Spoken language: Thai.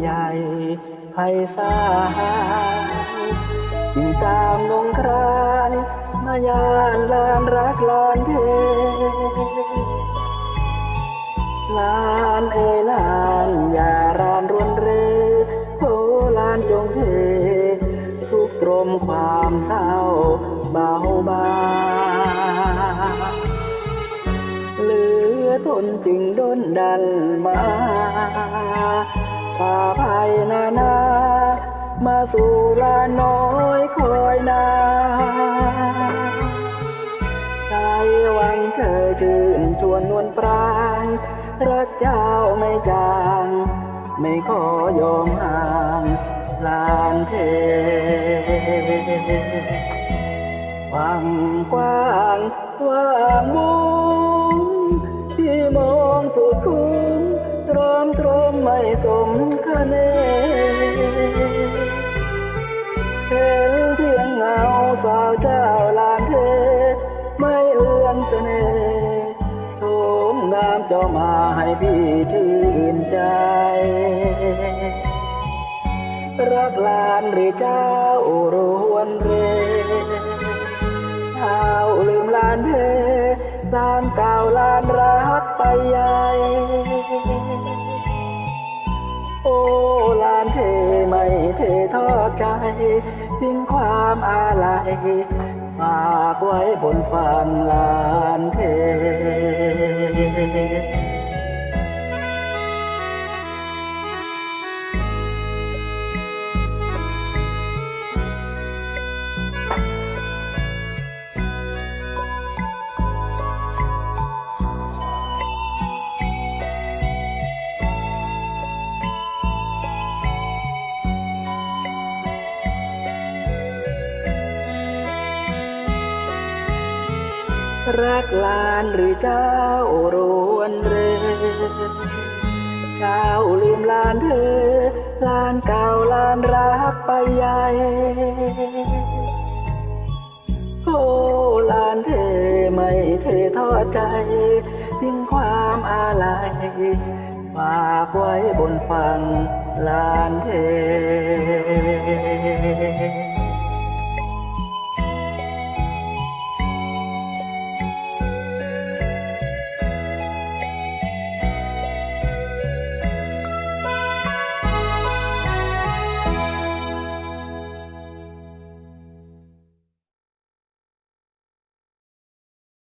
ใหญ่ไพศาลยิ่งตามนงครานมายานลานรักลานเทลานเอยลานอย่ารานรวนเรโอลานจงเททุกตรมความเศร้าเบาบาง จึงดนดันมาป่าภัยนานา มาสู่ลาน้อยคอยนาใจหวังเธอชื่นชวนนวลปรางรักเจ้าไม่จาง ไม่ขอยอมห่างลานเทฟังกว้างว่างมุม ไม่เอื้อนเสน่ห์โฉมงามเจ้ามาให้พี่ชื่นใจ รักลานหรือเจ้ารวนเรเท้าลืมลานเทลานเก่าลานรักไปใหญ่โอ้ลานเทไม่เททอดใจทิ้งความอาลัย ฝากไว้บนฝั่งลา รักลานหรือเจ้ารวนเรเจ้าลืมลานเธอลานเก่าลานรักไปใหญ่โอ้ลานเธอไม่เททอดใจทิ้งความอาลัยฝากไว้บนฝั่งลานเท